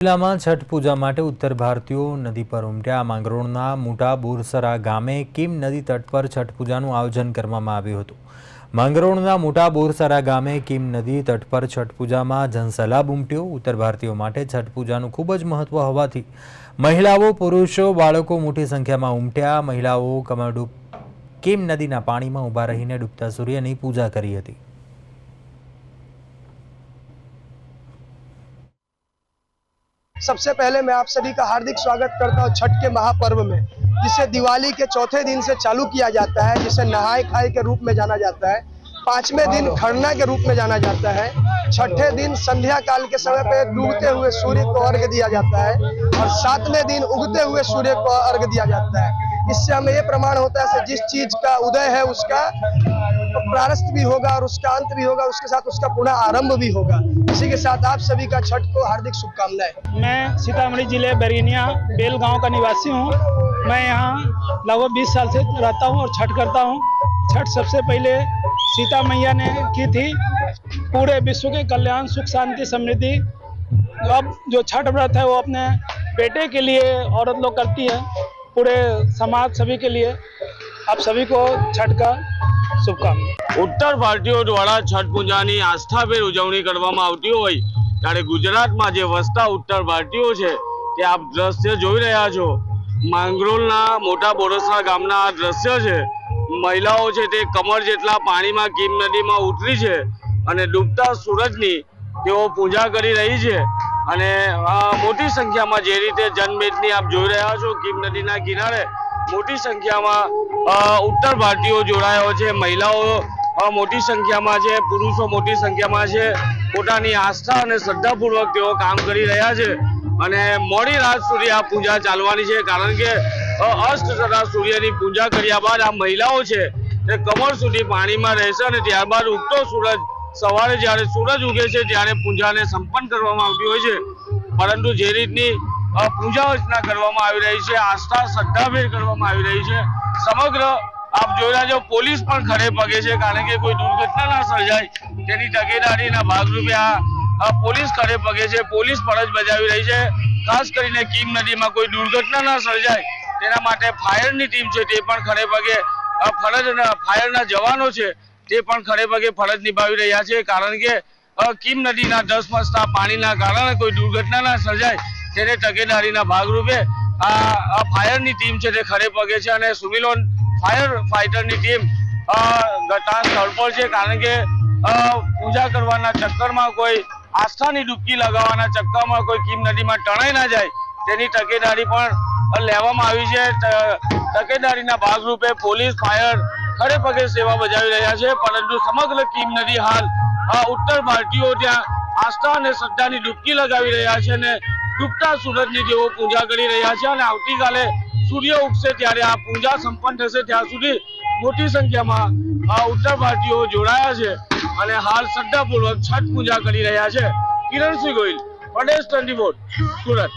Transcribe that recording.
જિલ્લામાં છઠ પૂજા માટે ઉત્તર ભારતીયો નદી પર ઉમટ્યા. માંગરોળના મોટા બોરસરા ગામે કિમ નદી તટ પર છઠ પૂજાનું આયોજન કરવામાં આવ્યું હતું. માંગરોળના મોટા બોરસરા ગામે કિમ નદી તટ પર છઠ પૂજામાં જનસલાબ ઉમટ્યો. ઉત્તર ભારતીયો માટે છઠ પૂજાનું ખૂબ જ મહત્વ હોવાથી મહિલાઓ, પુરુષો, બાળકો મોટી સંખ્યામાં ઉમટ્યા. મહિલાઓ કમરડૂબ કિમ નદીના પાણીમાં ઊભા રહીને ડૂબતા સૂર્યની પૂજા કરી હતી. सबसे पहले मैं आप सभी का हार्दिक स्वागत करता हूँ छठ के महापर्व में जिसे दिवाली के चौथे दिन से चालू किया जाता है जिसे नहाए खाए के रूप में जाना जाता है। पाँचवें दिन खरना के रूप में जाना जाता है। छठे दिन संध्या काल के समय पे डूबते हुए सूर्य को अर्घ दिया जाता है और सातवें दिन उगते हुए सूर्य को अर्घ दिया जाता है। इससे हमें ये प्रमाण होता है जिस चीज़ का उदय है उसका प्रारंभ भी होगा और उसका अंत भी होगा, उसके साथ उसका पुनः आरंभ भी होगा। इसी के साथ आप सभी का छठ को हार्दिक शुभकामनाएँ। मैं सीतामढ़ी ज़िले बैरगनिया बेल गाँव का निवासी हूँ। मैं यहाँ लगभग 20 साल से रहता हूँ और छठ करता हूँ। छठ सबसे पहले सीता मैया ने की थी। पूरे विश्व के कल्याण, सुख, शांति, समृद्धि। अब जो छठ व्रत है वो अपने बेटे के लिए औरत लोग करती है, पूरे समाज सभी के लिए। आप सभी को छठ का ઉત્તર ભારતીયો દ્વારા છઠ પૂજાની આસ્થાભેર ઉજવણી કરવામાં આવતી હોય, ત્યારે ગુજરાતમાં જે વસતા ઉત્તર ભારતીયો છે, તે આપ દ્રશ્ય જોઈ રહ્યા છો. માંગરોળના મોટા બોરસરા ગામના આ દ્રશ્ય છે. મહિલાઓ છે તે કમર જેટલા પાણીમાં કીમ નદીમાં ઉતરી છે અને ડૂબતા સૂરજની તેઓ પૂજા કરી રહી છે. અને મોટી સંખ્યામાં જે રીતે જનમેદની આપ જોઈ રહ્યા છો, કીમ નદીના કિનારે મોટી સંખ્યામાં ઉત્તર ભારતીયો જોડાયો છે, મહિલાઓ મોટી સંખ્યામાં છે, પુરુષો મોટી સંખ્યામાં છે. પોતાની આસ્થા અને શ્રદ્ધાપૂર્વક તેઓ કામ કરી રહ્યા છે. અને મોડી રાત સુધી આ પૂજા ચાલવાની છે, કારણ કે અસ્ત થતા સૂર્યની પૂજા કર્યા બાદ આ મહિલાઓ છે તે કમર સુધી પાણીમાં રહેશે અને ત્યારબાદ ઉગતો સૂરજ સવારે જ્યારે સૂરજ ઉગે છે, ત્યારે પૂજાને સંપન્ન કરવામાં આવતી હોય છે. પરંતુ જે રીતની પૂજા અર્ચના કરવામાં આવી રહી છે, આસ્થા શ્રદ્ધાભેર કરવામાં આવી રહી છે. સમગ્ર, આપ જોઈ રહ્યા છો, પોલીસ પણ ખરે પગે છે, કારણ કે કોઈ દુર્ઘટના ના સર્જાય, તેની તકેદારીના ભાગરૂપે આ પોલીસ ખરે પગે છે, પોલીસ ફરજ બજાવી રહી છે. ખાસ કરીને કીમ નદીમાં કોઈ દુર્ઘટના ના સર્જાય, તેના માટે ફાયરની ટીમ છે, તે પણ ખરે પગે ફરજ ફાયરના જવાનો છે, તે પણ ખરે પગે ફરજ નિભાવી રહ્યા છે, કારણ કે કિમ નદીના ધસમસતા પાણીના કારણે કોઈ દુર્ઘટના ના સર્જાય તેને તકેદારીના ભાગરૂપે આ ફાયરની ટીમ છે તે ખડે પગે છે અને સુમિલોન ફાયર ફાઇટરની ટીમ ઘટના સ્થળ પર છે કારણ કે પૂજા કરવાના ચક્કરમાં કોઈ આસ્થાની ડૂબકી લગાવવાના ચક્કરમાં કોઈ કીમ નદીમાં ટણાઈ ના જાય તેની તકેદારી પણ લેવામાં આવી છે. તકેદારીના ભાગરૂપે પોલીસ, ફાયર ખડે પગે સેવા બજાવી રહ્યા છે, પરંતુ સમગ્ર કીમ નદી હાલ ઉત્તર ભારતીયો ત્યાં આસ્થા અને શ્રદ્ધાની ડૂબકી લગાવી રહ્યા છે અને ડૂબતા સૂરજની તેઓ પૂજા કરી રહ્યા છે અને આવતીકાલે સૂર્ય ઉગશે ત્યારે આ પૂજા સંપન્ન થશે ત્યાં સુધી મોટી સંખ્યામાં આ ઉત્તર ભારતીયો જોડાયા છે અને હાલ શ્રદ્ધાપૂર્વક છઠ પૂજા કરી રહ્યા છે. કિરણસિંહ ગોહિલ, પ્રદેશ ટ્વેન્ટી સુરત.